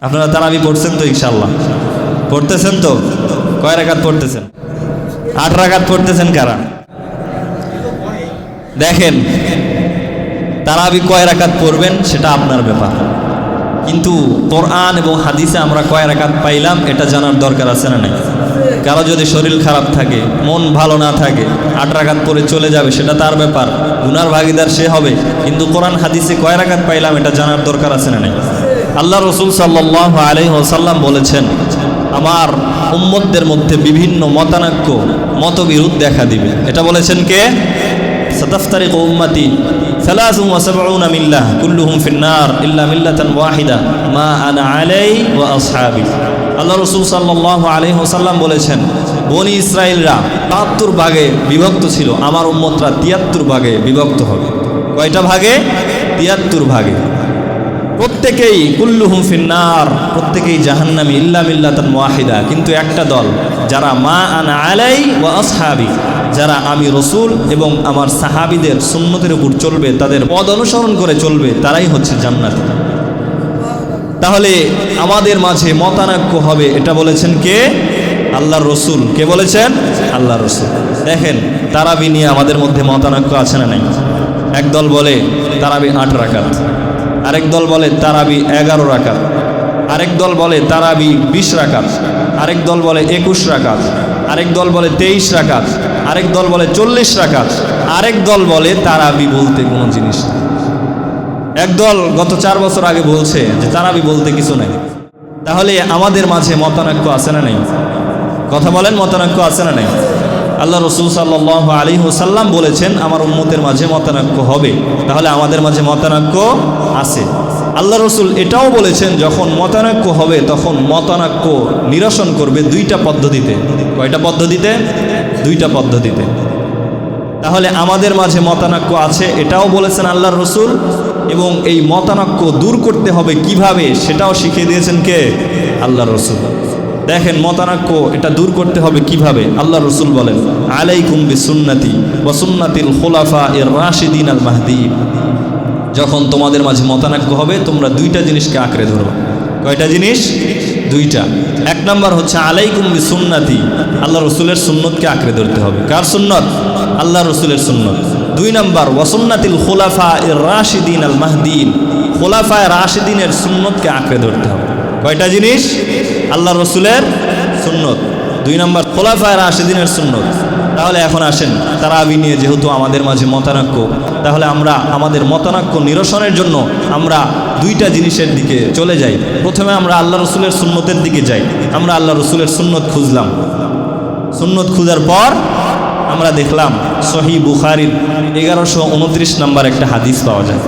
আপনারা তারাবি পড়ছেন তো ইনশাল্লাহ পড়তেছেন তো? কয় রাকাত পড়তেছেন? আট রাকাত পড়তেছেন কারা? দেখেন তারাবি কয় রাকাত পড়বেন সেটা আপনার ব্যাপার। কিন্তু কোরআন এবং হাদিসে আমরা কয় রাকাত পাইলাম এটা জানার দরকার আছে না নাই? কারও যদি শরীর খারাপ থাকে, মন ভালো না থাকে, আট রাখাত পরে চলে যাবে, সেটা তার ব্যাপার। গুনার ভাগিদার সে হবে। কিন্তু কোরআন হাদিসে কয় রাকাত পাইলাম এটা জানার দরকার আছে না নাই? আল্লাহ রসুল সাল্লাহ আলাই ওসাল্লাম বলেছেন, আমার উম্মতদের মধ্যে বিভিন্ন মতানাক্য, মতবিরোধ দেখা দিবে। এটা বলেছেন কে? সতাফতারিক উম্মাতি ফিন্নার ওয়াহিদা, মা আনা আলাই আল্লাহ বলেছেন, বনি ইসরায়েলরা বাহাত্তর ভাগে বিভক্ত ছিল, আমার উম্মতরা তিয়াত্তর ভাগে বিভক্ত হবে। কয়টা ভাগে? তিয়াত্তর ভাগে। প্রত্যেকেই কুল্লুহুম ফিন্নার, প্রত্যেকেই জাহান্নামি, ইল্লা মিল্লাতান ওয়াহিদা। কিন্তু একটা দল, যারা মা আনা আলাই ওয়া আসহাবি, যারা আমি রসুল এবং আমার সাহাবিদের সুন্নতের উপর চলবে, তাদের পদ অনুসরণ করে চলবে, তারাই হচ্ছে জান্নাত। তাহলে আমাদের মাঝে মতানৈক্য হবে, এটা বলেছেন কে? আল্লাহর রসুল। কে বলেছেন? আল্লাহ রসুল। দেখেন, তারাবি নিয়ে আমাদের মধ্যে মতানৈক্য আছে না নাই? একদল বলে তারাবি আট রাকাত। আরেক দল বলে তারাবি এগারো রাকাত, আরেক দল বলে তারাবি বিশ রাকাত, আরেক দল বলে একুশ রাকাত, আরেক দল বলে তেইশ রাকাত, আরেক দল বলে চল্লিশ রাকাত, আরেক দল বলে তারাবি বলতে কোনো জিনিস নেই। একদল গত চার বছর আগে বলছে যে তারাবি বলতে কিছু নেই। তাহলে আমাদের মাঝে মতানৈক্য আছে না নেই? কথা বলেন, মতানৈক্য আছে না নেই? আল্লাহ রসুল সাল্লাহ আলী হুসাল্লাম বলেছেন, আমার উম্মতের মাঝে মতানৈক্য হবে। তাহলে আমাদের মাঝে মতানৈক্য আছে। আল্লাহ রসুল এটাও বলেছেন, যখন মতানৈক্য হবে, তখন মতানৈক্য নিরসন করবে দুইটা পদ্ধতিতে। কয়টা পদ্ধতিতে? দুইটা পদ্ধতিতে। তাহলে আমাদের মাঝে মতানৈক্য আছে, এটাও বলেছেন আল্লাহর রসুল, এবং এই মতানৈক্য দূর করতে হবে কীভাবে, সেটাও শিখিয়ে দিয়েছেন কে? আল্লাহর রসুল। দেখেন মতানৈক্য, এটা দূর করতে হবে কীভাবে? আল্লাহ রসুল বলেন, আলাইকুম বি সুন্নাতি ওয়াসুন্নাতিল খোলাফা এর রাশিদিন আল মাহদি যখন তোমাদের মাঝে মতানৈক্য হবে, তোমরা দুইটা জিনিসকে আঁকড়ে ধরো কয়টা জিনিস? দুইটা। এক নম্বর হচ্ছে, আলাইকুম সুন্নাতি আল্লাহ রসুলের সুন্নতকে আঁকড়ে ধরতে হবে। কার সুন্নত? আল্লাহ রসুলের সুন্নত। দুই নম্বর ওয়াসুন্নাতিল খোলাফা এর রাশিদিন আল মাহদিন খোলাফা রাশিদিনের সুন্নতকে আঁকড়ে ধরতে হবে। কয়টা জিনিস? আল্লাহ রসুলের সুন্নত। দুই নম্বর, খোলাফায় রাশিদিনের সুন্নত। তাহলে এখন আসেন তারা তারাবি নিয়ে যেহেতু আমাদের মাঝে মতানাক্য, তাহলে আমরা আমাদের মতানাক্য নিরসনের জন্য আমরা দুইটা জিনিসের দিকে চলে যাই। প্রথমে আমরা আল্লাহ রসুলের সুন্নতের দিকে যাই। আমরা আল্লাহ রসুলের সুন্নত খুঁজলাম। সুন্নত খুঁজার পর আমরা দেখলাম সহি বুখারির এগারোশো উনত্রিশ নম্বর একটা হাদিস পাওয়া যায়।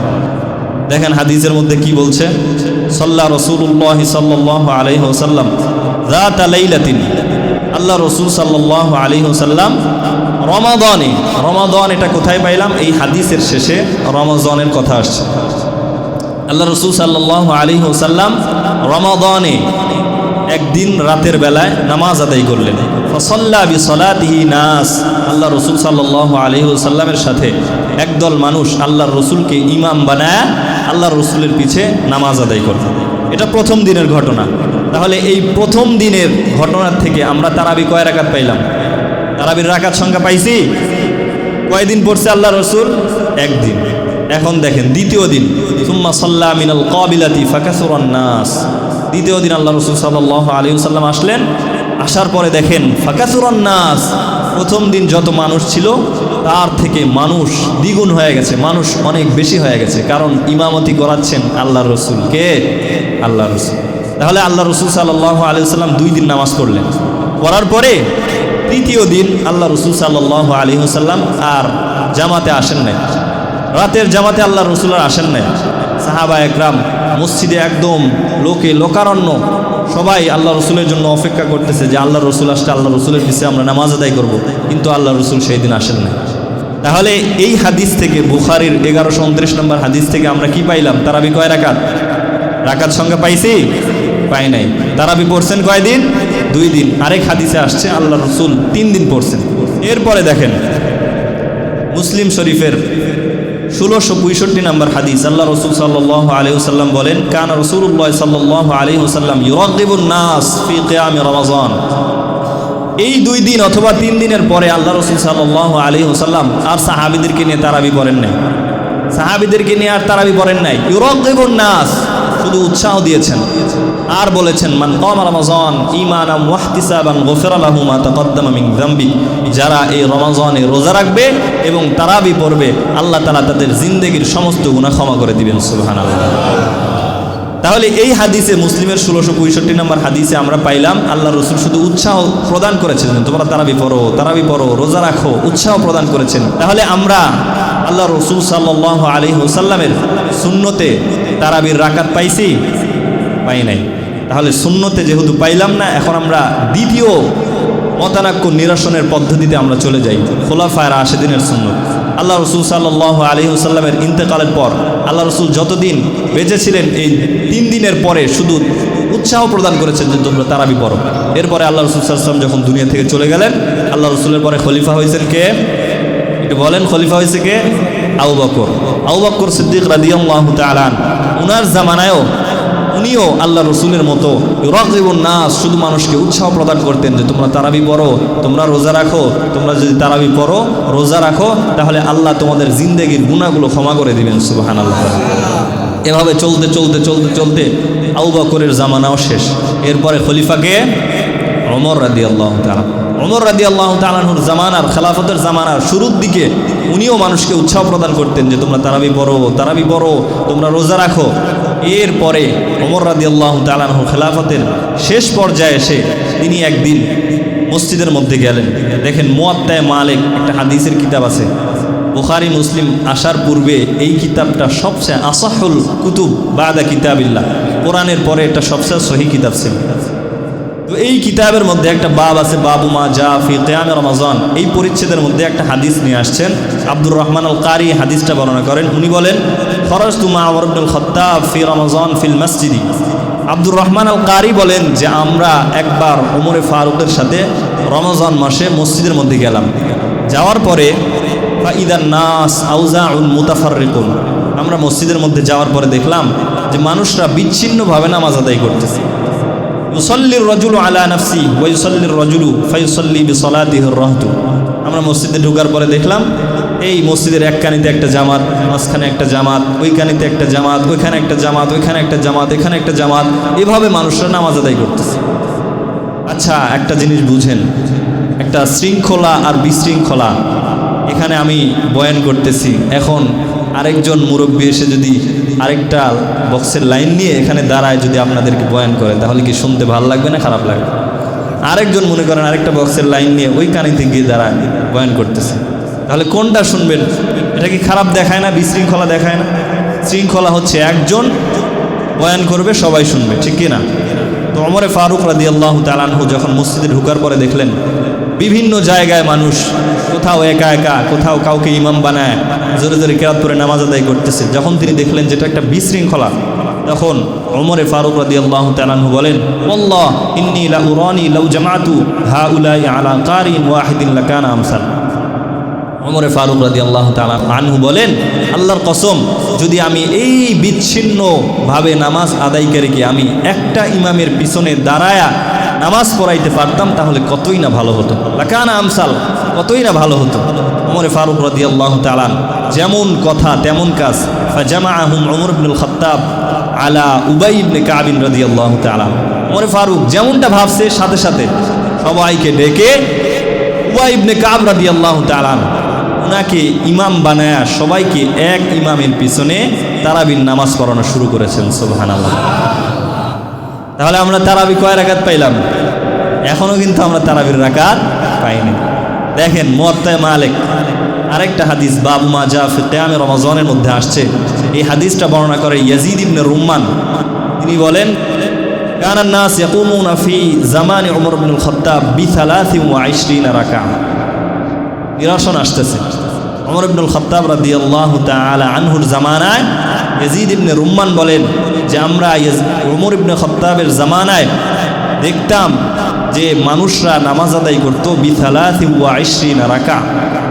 দেখেন হাদিসের মধ্যে কি বলছে? সাল্লাহ রসুল্লাহ সাল্লাহ আলহি ওসাল্লাম রাত আলাইলাতিন আল্লাহ রসুল সাল্লাহ আলী ওসাল্লাম রমাদনে, রমাদন এটা কোথায় পাইলাম? এই হাদিসের শেষে রমাজনের কথা আসছে। আল্লাহ রসুল সাল্লাহ আলী ওসাল্লাম রমাদনে একদিন রাতের বেলায় নামাজ আদায় করলেন। ফসল্লা বি সলাতিহি নাস। আল্লাহ রসুল সাল্লাহ আলী সাল্লামের সাথে একদল মানুষ আল্লাহর রসুলকে ইমাম বানায় আল্লাহর রসুলের পিছে নামাজ আদায় করলেন এটা প্রথম দিনের ঘটনা। তাহলে এই প্রথম দিনের ঘটনার থেকে আমরা তারাবি কয় রাকাত পাইলাম? তারাবির রাকাত সংখ্যা পাইছি? কয়দিন পড়ছে আল্লাহ রসুল? একদিন। এখন দেখেন, দ্বিতীয় দিন। সুম্মা সাল্লাহ মিনাল কবিলাতি ফাকাসুরান নাস। দ্বিতীয় দিন আল্লাহ রসুল সাল্লাহ আলী সাল্লাম আসলেন। আসার পরে দেখেন নাস, প্রথম দিন যত মানুষ ছিল, তার থেকে মানুষ দ্বিগুণ হয়ে গেছে, মানুষ অনেক বেশি হয়ে গেছে। কারণ ইমামতি করাচ্ছেন আল্লাহ রসুল। কে? আল্লাহ রসুল। তাহলে আল্লাহ রসুল সাল্লাহ আলী সাল্লাম দুই দিন নামাজ পড়লেন। পড়ার পরে তৃতীয় দিন আল্লাহ রসুল সাল্লাহ আলী সাল্লাম আর জামাতে আসেন নাই। রাতের জামাতে আল্লাহ রসুল আর আসেন নাই। সাহাবা একরাম মসজিদে একদম লোকে লোকারণ্য সবাই আল্লাহ রসুলের জন্য অপেক্ষা করতেছে যে আল্লাহ রসুল আসলে আল্লাহ রসুলের পিছিয়ে আমরা নামাজ আদায় করব। কিন্তু আল্লাহ রসুল সেই দিন আসেন না তাহলে এই হাদিস থেকে বুখারির এগারোশো উনত্রিশ নম্বর হাদিস থেকে আমরা কি পাইলাম? তারাবি কয় রাকাত? রাকাত সংখ্যা পাইছি? পাই নাই। তারাবি পড়ছেন কয়দিন দুই দিন। আরেক হাদিসে আসছে, আল্লাহ রসুল তিন দিন পড়ছেন। এরপরে দেখেন, মুসলিম শরীফের ষোলোশো পঁয়ষট্টি নম্বর হাদিস। আল্লাহ রসুল সাল্লাহ আলহিহসাল্লাম বলেন, কান রসুল্লাহ সাল্লাহ আলহিহসাল্লাম ইউরদ্দিবুল নাস ফি এই দুই দিন অথবা তিন দিনের পরে আল্লাহ রসুল সাল্লাহ আলী হুসাল্লাম আর সাহাবিদেরকে নিয়ে তারাবি পড়েন নাই। সাহাবিদেরকে নিয়ে আর তারাবি পড়েন নাই। ইউরদ্দিবুল নাস শুধু উৎসাহ দিয়েছেন। আর বলেছেন, মান কম রমাজন ইমান ওয়াহতিসাবান গোফেরালাহু মা তাকদ্দামা মিন যামবি। যারা এই রমাজনে রোজা রাখবে এবং তারাবি পড়বে, আল্লাহ তাআলা তাদের জিন্দেগির সমস্ত গুনাহ ক্ষমা করে দিবেন, সুবহানাল্লাহ। তাহলে এই হাদিসে, মুসলিমের ষোলোশো পঁয়ষট্টি নম্বর হাদিসে আমরা পাইলাম আল্লাহ রসুল শুধু উৎসাহ প্রদান করেছেন তোমরা তারাবি পড়ো তারাবি পড়ো, রোজা রাখো, উৎসাহ প্রদান করেছেন। তাহলে আমরা আল্লাহ রসুল সাল্লাহ আলী হুসাল্লামের শূন্যতে তারাবির রাকাত পাইছি। পাই নাই। তাহলে শূন্যতে যেহেতু পাইলাম না, এখন আমরা দ্বিতীয় মতানাক্য নিরসনের পদ্ধতিতে আমরা চলে যাই, খোলাফায় রাশেদিনের সুন্নত। আল্লাহ রসুল সাল্লাহ আলী সাল্লামের ইন্তেকালের পর আল্লাহ রসুল যতদিন বেঁচে ছিলেন এই তিন দিনের পরে শুধু উৎসাহ প্রদান করেছেন যে তোমরা তারাবি পড়ো। এরপরে আল্লাহ রসুল সাল্লাম যখন দুনিয়া থেকে চলে গেলেন, আল্লাহ রসুলের পরে খলিফা হয়েছেন কে? একটু বলেন, খলিফা হয়েছে কে? আউ বকর। আউ বকর সিদ্দিক রাদিয়াল্লাহ তালান উনার জামানায়ও উনিও আল্লাহ রসুলের মতো নাস, শুধু মানুষকে উৎসাহ প্রদান করতেন যে তোমরা তারাবি পড়ো, তোমরা রোজা রাখো, তোমরা যদি তারাবি পড়ো, রোজা রাখো, তাহলে আল্লাহ তোমাদের জিন্দেগির গুণাগুলো ক্ষমা করে দিবেন সুবাহান আল্লাহ এভাবে চলতে চলতে চলতে চলতে আউ বকরের জামানাও শেষ। এরপরে খলিফাকে অমর রাদি আল্লাহ অমর রাদি আল্লাহ তালাহুর জামানার, খেলাফতের জামানার শুরুর দিকে উনিও মানুষকে উৎসাহ প্রদান করতেন যে তোমরা তারাবি পড়ো তারাবি পড়ো, তোমরা রোজা রাখো। এরপরে অমর রাদি আল্লাহ তালাহুর খেলাফতের শেষ পর্যায়ে এসে তিনি একদিন মসজিদের মধ্যে গেলেন। দেখেন মোয়াত্তায় মালিক একটা হাদিসের কিতাব আছে। বুখারি, মুসলিম আসার পূর্বে এই কিতাবটা সবচেয়ে আসাহুল কুতুব বাদা কিতাবিল্লাহ। কোরআনের পরে এটা সবচেয়ে সহি কিতাব ছিল। তো এই কিতাবের মধ্যে একটা বাব আছে, বাবু মা জা ফি কেয়াম রমাজান। এই পরিচ্ছেদের মধ্যে একটা হাদিস নিয়ে আসছেন। আব্দুর রহমান আল কারি হাদিসটা বর্ণনা করেন। উনি বলেন ফরজ তুমা আমর আব্দুল খত্তাব ফি রমাজান ফিল মসজিদি। আব্দুর রহমান আল কারি বলেন যে আমরা একবার ওমরে ফারুকের সাথে রমজান মাসে মসজিদের মধ্যে গেলাম। যাওয়ার পরে ইদান নাস আউজা উল মুতাফারিকুন আমরা মসজিদের মধ্যে যাওয়ার পরে দেখলাম যে মানুষরা বিচ্ছিন্নভাবে নামাজ আদায় করতেছে। ইউসল্লির রজুল আলা নাফসি ওয়াইসল্লির রজুলু ফাইসল্লি বিসলাতিহির রহতু। আমরা মসজিদে ঢোকার পরে দেখলাম এই মসজিদের এক কানিতে একটা জামাত, মাঝখানে একটা জামাত ওই কানিতে একটা জামাত, ওইখানে একটা জামাত, ওইখানে একটা জামাত, এখানে একটা জামাত। এভাবে মানুষরা নামাজ আদায় করতেছে। আচ্ছা একটা জিনিস বুঝেন। একটা শৃঙ্খলা আর বিশৃঙ্খলা। এখানে আমি বয়ান করতেছি। এখন আরেকজন মুরব্বী এসে যদি আরেকটা বক্সের লাইন নিয়ে এখানে দাঁড়ায় যদি আপনাদেরকে বয়ান করে, তাহলে কি শুনতে ভালো লাগবে না খারাপ লাগবে? আরেকজন মনে করেন আরেকটা বক্সের লাইন নিয়ে ওই কানিতে গিয়ে দাঁড়ায় বয়ান করতেছে। তাহলে কোনটা শুনবেন? এটা কি খারাপ দেখায় না, বিশৃঙ্খলা দেখায় না? শৃঙ্খলা হচ্ছে একজন বয়ান করবে, সবাই শুনবে, ঠিক কি না? তো অমরে ফারুক রাদি আল্লাহ তালানহু যখন মসজিদে ঢুকার পরে দেখলেন, বিভিন্ন জায়গায় মানুষ কোথাও একা একা, কোথাও কাউকে ইমাম বানায়, জোরে জোরে কেরাত করে নামাজ আদায় করতেছে। যখন তিনি দেখলেন যেটা একটা বিশৃঙ্খলা, তখন অমরে ফারুক রাদি আল্লাহ তালানহু বলেন, আল্লাহ, ইন্নি লা উরানি লাউ জামাতু হা উলাই আলা কারিন ওয়াহিদিন লাকানা আমসাল। অমরে ফারুক রাদি আল্লাহ তালা আনহু বলেন, আল্লাহর কসম, যদি আমি এই বিচ্ছিন্নভাবে নামাজ আদায়কারীকে আমি একটা ইমামের পিছনে দাঁড়ায়া নামাজ পড়াইতে পারতাম, তাহলে কতই না ভালো হতো? লাকানা আমসাল, কতই না ভালো হতো? অমরে ফারুক রাদি আল্লাহ তালান যেমন কথা, তেমন কাজ। ফাজামা আহম অমর ইবনুল খত্তাব আলা উবাই কাবিন রাদি আল্লাহ তালান অমরে ফারুক, যেমনটা ভাবছে, সাথে সাথে সবাইকে ডেকে উবাই কাব রাদি আল্লাহ তালান আপনাকে ইমাম বানায় সবাইকে এক ইমামের পিছনে তারাবির নামাজ পড়ানো শুরু করেছেন সোহান আল্লাহ তাহলে আমরা তারাবি কয় রাখাত পাইলাম? এখনও কিন্তু আমরা তারাবির রাখাত পাইনি। দেখেন মোয়াত্তায় মালেক, আরেকটা হাদিস, বাবু মাজা ফিকামে রমাজনের মধ্যে আসছে। এই হাদিসটা বর্ণনা করে ইয়াজিদ ইবনে রুম্মান। তিনি বলেন কানান্নাস ইয়াকুমুনা ফি জামানি উমর ইবনে আল খাত্তাব বিসালাসিন ওয়া 20 রাকাত নিরসন আসতেছে। অমর ইবনুল খত্তাব রাদি আল্লাহ তালা আনহুর জামানায় ইয়াজিদ ইবনে রুম্মান বলেন যে আমরা ওমর ইবনে খত্তাবের জামানায় দেখতাম যে মানুষরা নামাজ আদায় করতো বিথালাথি আইশ্রিনা রাকা।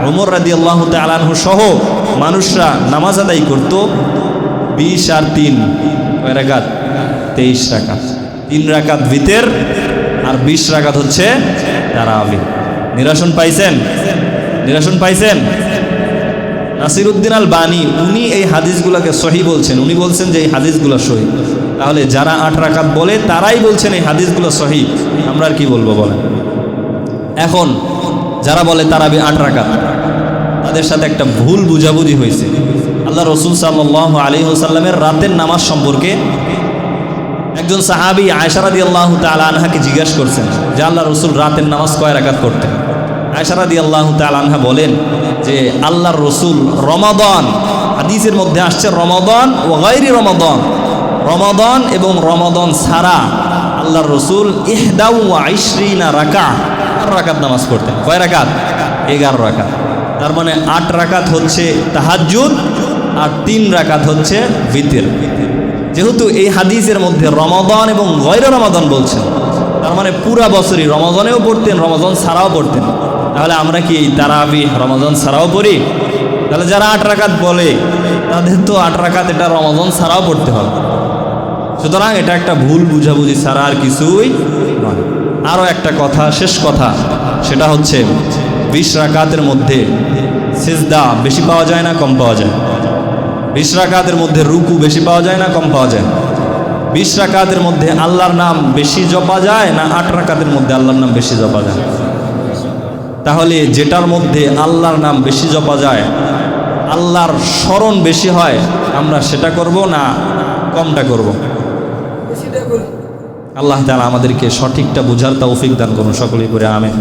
ওমর রাদি আল্লাহ তালানহু সহ মানুষরা নামাজ আদায় করত বিশ আর তিন রাকাত? তেইশ রাকাত। তিন রাকাত ভিতের আর বিশ রাকাত হচ্ছে তারাবি। নিরাসন পাইছেন? নিরাসন পাইছেন? নাসিরুদ্দিন আল বানি উনি এই হাদিসগুলোকে সহি বলছেন। উনি বলছেন যে এই হাদিসগুলো সহি। তাহলে যারা আট রাকাত বলে, তারাই বলছেন এই হাদিসগুলো সহি। আমরা আর কি বলব বলেন? এখন যারা বলে তারাবি আট রাকাত, তাদের সাথে একটা ভুল বুঝাবুঝি হয়েছে। আল্লাহ রসুল সাল্লাহ আলী সাল্লামের রাতের নামাজ সম্পর্কে একজন সাহাবি আয়সারাদি আল্লাহ তালা আনহাকে জিজ্ঞাসা করছেন যে আল্লাহ রসুল রাতের নামাজ কয় রাকাত করতেন আয়সারাদি আল্লাহ তালা আনহা বলেন যে আল্লাহর রসুল রমাদন, হাদিসের মধ্যে আসছে রমাদন ও গৈরি রমাদন। রমাদন এবং রমাদন ছাড়া আল্লাহর রসুল ইহদাউ আইশ্রিনা রাকা রাকাত নামাজ পড়তেন। কয় রাকাত? এগারো রাকাত। তার মানে আট রাকাত হচ্ছে তাহাজ্জুদ, আর তিন রাকাত হচ্ছে ভিতের। যেহেতু এই হাদিসের মধ্যে রমাদন এবং গৈর রমাদান বলছেন, তার মানে পুরা বছরই রমাজানেও পড়তেন রমাজান ছাড়াও পড়তেন। তাহলে আমরা কি তারাবি রমাজান ছাড়াও পড়ি? তাহলে যারা আট রাকাত বলে, তাদের তো আট রাকাত এটা রমাজান ছাড়াও পড়তে হবে। সুতরাং এটা একটা ভুল বুঝাবুঝি ছাড়া আর কিছুই নয়। আরও একটা কথা, শেষ কথা, সেটা হচ্ছে বিশ রাকাতের মধ্যে সেজদা বেশি পাওয়া যায় না, কম পাওয়া যায়? বিশ রাকাতের মধ্যে রুকু বেশি পাওয়া যায় না, কম পাওয়া যায়? বিশ রাকাতের মধ্যে আল্লাহর নাম বেশি জপা যায় না আট রাকাতের মধ্যে আল্লাহর নাম বেশি জপা যায়? তাহলে যেটার মধ্যে আল্লাহর নাম বেশি জপা যায় আল্লাহর স্মরণ বেশি হয় আমরা সেটা করব না কমটা করব? আল্লাহ তালা আমাদেরকে সঠিকটা বুঝার তৌফিক দান করুন সকলেই করে আমেন।